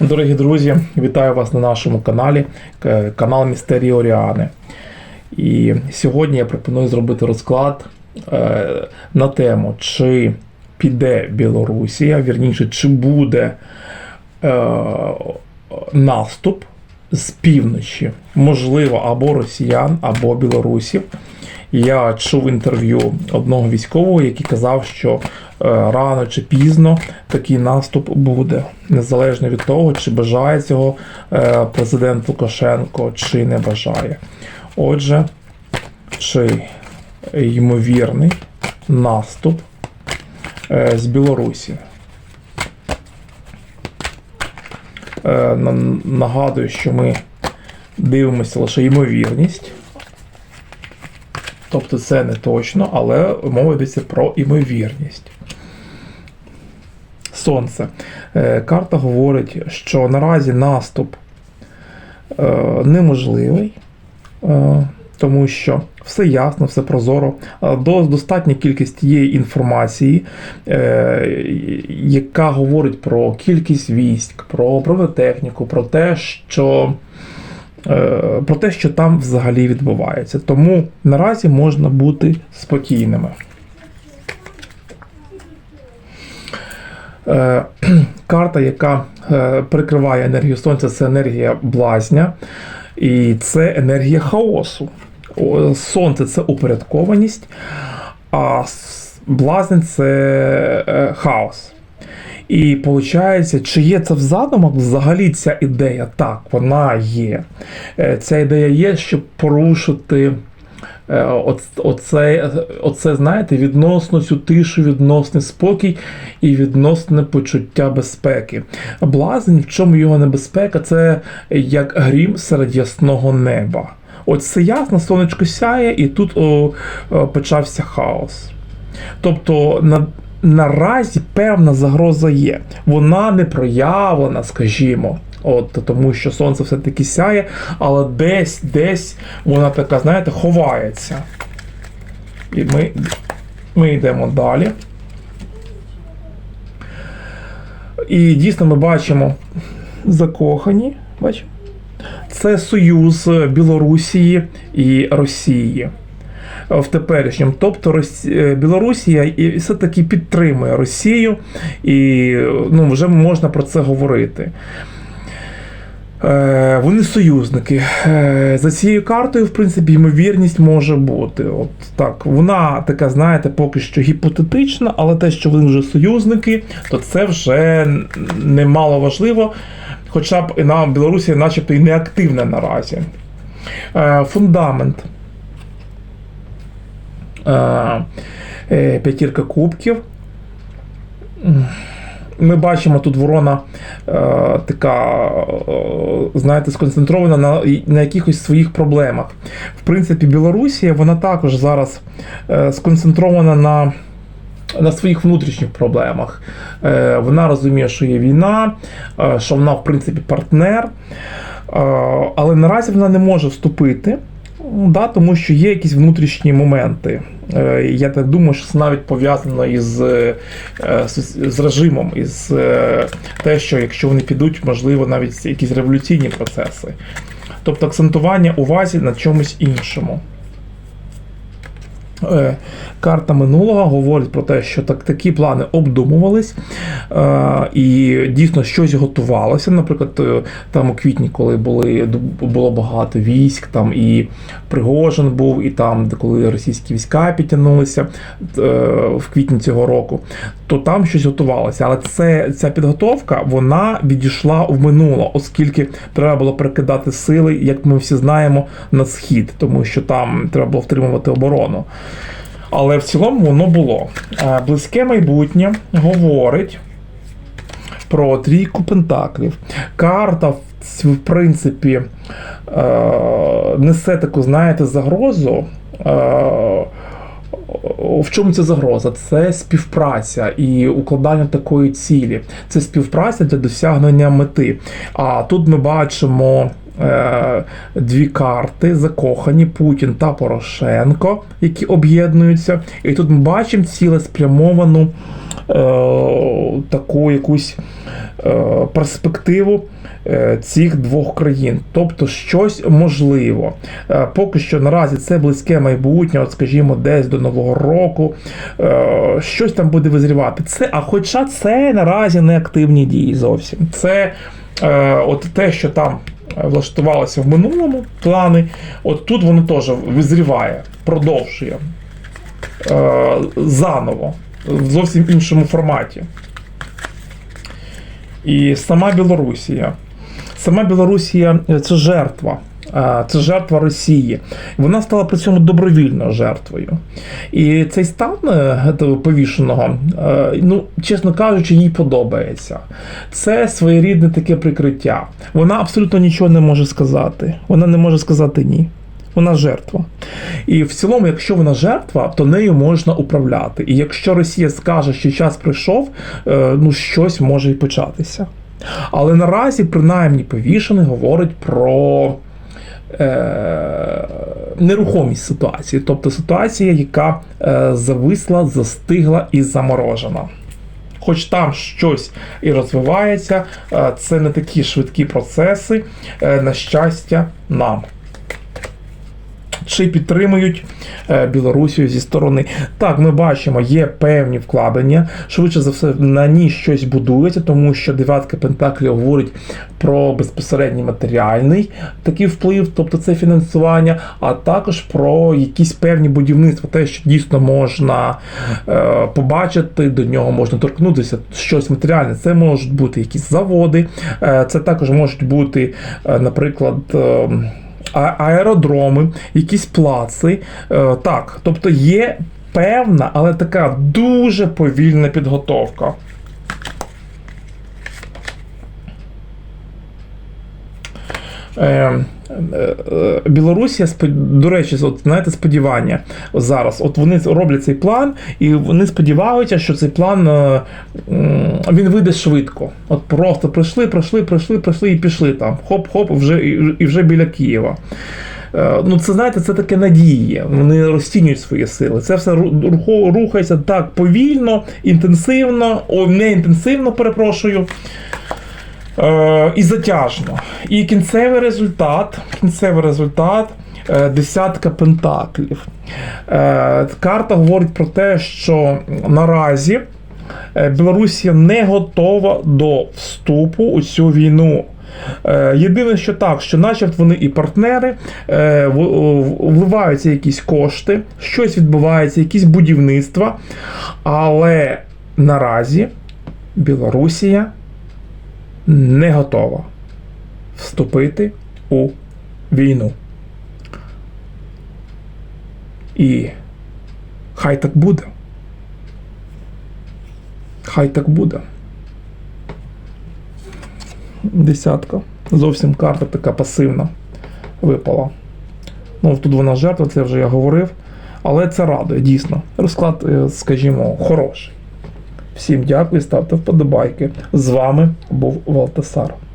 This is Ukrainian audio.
Дорогі друзі, вітаю вас на нашому каналі, канал Містерії Оріани. І сьогодні я пропоную зробити розклад е, на тему, чи піде Білорусія, вірніше, чи буде е, наступ з півночі, можливо, або росіян, або білорусів. Я чув інтерв'ю одного військового, який казав, що е, рано чи пізно такий наступ буде, незалежно від того, чи бажає цього е, президент Лукашенко, чи не бажає. Отже, чи ймовірний наступ е, з Білорусі? Е, на- Нагадую, що ми дивимося лише ймовірність. Тобто це не точно, але мова йдеться про імовірність. Сонце. Е, Карта говорить, що наразі наступ е, неможливий, е, тому що все ясно, все прозоро. Е, Достатня кількість є інформації, е, яка говорить про кількість військ, про бронетехніку, про те, що е, про те, що там взагалі відбувається. Тому наразі можна бути спокійними. Карта, яка прикриває енергію сонця, це енергія блазня, і це енергія хаосу. Сонце це упорядкованість, а блазень це е, хаос. І виходить, чи є це в задумах взагалі ця ідея? Так, вона є. Е, Ця ідея є, щоб порушити е, оце, оце, знаєте, відносно цю тишу, відносний спокій і відносне почуття безпеки. Блазень, в чому його небезпека, це як грім серед ясного неба. От це ясно, сонечко сяє, і тут о, о, почався хаос. Тобто на, наразі певна загроза є. Вона не проявлена, скажімо. От, тому що сонце все-таки сяє, але десь, десь вона така, знаєте, ховається. І ми, ми йдемо далі. І дійсно ми бачимо закохані. Бачимо? Це союз Білорусії і Росії в теперішньому. Тобто е, Білорусія і все-таки підтримує Росію, і ну, вже можна про це говорити. Е, Вони союзники. Е, За цією картою, в принципі, ймовірність може бути. От так, вона така, знаєте, поки що гіпотетична, але те, що вони вже союзники, то це вже немало важливо. Хоча б на Білорусі, начебто, і не активна наразі. Е, Фундамент. Е, е, П'ятірка кубків. Ми бачимо тут ворона е, така, е, знаєте, сконцентрована на, на якихось своїх проблемах. В принципі, Білорусія вона також зараз е, сконцентрована на, на своїх внутрішніх проблемах. Е, вона розуміє, що є війна, е, що вона, в принципі, партнер, е, але наразі вона не може вступити. Да, тому що є якісь внутрішні моменти. Я так думаю, що це навіть пов'язано із з, режимом, із те, що якщо вони підуть, можливо, навіть якісь революційні процеси. Тобто акцентування увазі на чомусь іншому. Е, Карта минулого говорить про те, що так, такі плани обдумувались, е, і дійсно щось готувалося. Наприклад, е, там у квітні, коли були, було багато військ, там і Пригожин був, і там, де коли російські війська підтягнулися е, в квітні цього року, то там щось готувалося. Але це, ця підготовка вона відійшла в минуле, оскільки треба було перекидати сили, як ми всі знаємо, на схід, тому що там треба було втримувати оборону. Але в цілому воно було. Е, Близьке майбутнє говорить про трійку пентаклів. Карта, в принципі, е, несе таку, знаєте, загрозу. Е, В чому ця загроза? Це співпраця і укладання такої цілі. Це співпраця для досягнення мети. А тут ми бачимо дві карти: закохані Путін та Порошенко, які об'єднуються. І тут ми бачимо цілеспрямовану таку якусь е, перспективу е, цих двох країн. Тобто щось можливо. Е, Поки що наразі це близьке майбутнє, от скажімо, десь до Нового року. Е, Щось там буде визрівати. Це, а хоча це наразі не активні дії зовсім. Це е, от те, що там влаштувалося в минулому плани, от тут воно теж визріває, продовжує е, заново в зовсім іншому форматі. І сама Білорусія. Сама Білорусія е, це жертва. Це жертва Росії. Вона стала при цьому добровільною жертвою. І цей стан е, повішеного, е, ну, чесно кажучи, їй подобається. Це своєрідне таке прикриття. Вона абсолютно нічого не може сказати. Вона не може сказати ні. Вона жертва. І в цілому, якщо вона жертва, то нею можна управляти. І якщо Росія скаже, що час прийшов, е, ну щось може і початися. Але наразі, принаймні, повішений говорить про е, нерухомість ситуації, тобто ситуація, яка е, зависла, застигла і заморожена. Хоч там щось і розвивається, е, це не такі швидкі процеси, е, на щастя, нам. Чи підтримують е, Білорусію зі сторони? Так, ми бачимо, є певні вкладення. Швидше за все, на ній щось будується, тому що дев'ятка Пентаклів говорить про безпосередній матеріальний такий вплив, тобто це фінансування, а також про якісь певні будівництва, те, що дійсно можна е, побачити, до нього можна торкнутися, щось матеріальне. Це можуть бути якісь заводи, е, це також можуть бути, е, наприклад. Е, аеродроми, якісь плаци. Е, так, тобто є певна, але така дуже повільна підготовка. Е, е, е, Білорусія, спо- до речі, от, знаєте, сподівання зараз. От вони роблять цей план, і вони сподіваються, що цей план він вийде швидко. От просто прийшли, пройшли, пройшли, пройшли і пішли там. Хоп-хоп, вже, і, вже біля Києва. Ну, це знаєте, це таке надії. Вони розцінюють свої сили. Це все ру- рухається так повільно, інтенсивно, о, не інтенсивно, перепрошую. Е, і затяжно. І кінцевий результат, кінцевий результат е, десятка пентаклів. Е, карта говорить про те, що наразі е, Білорусія не готова до вступу у цю війну. Єдине, що так, що начебто вони і партнери, вливаються якісь кошти, щось відбувається, якісь будівництва, але наразі Білорусія не готова вступити у війну. І хай так буде. Хай так буде. Десятка. Зовсім карта така пасивна випала. Ну, тут вона жертва, це вже я говорив. Але це радує, дійсно. Розклад, е, скажімо, хороший. Всім дякую, ставте вподобайки. З вами був Валтасар.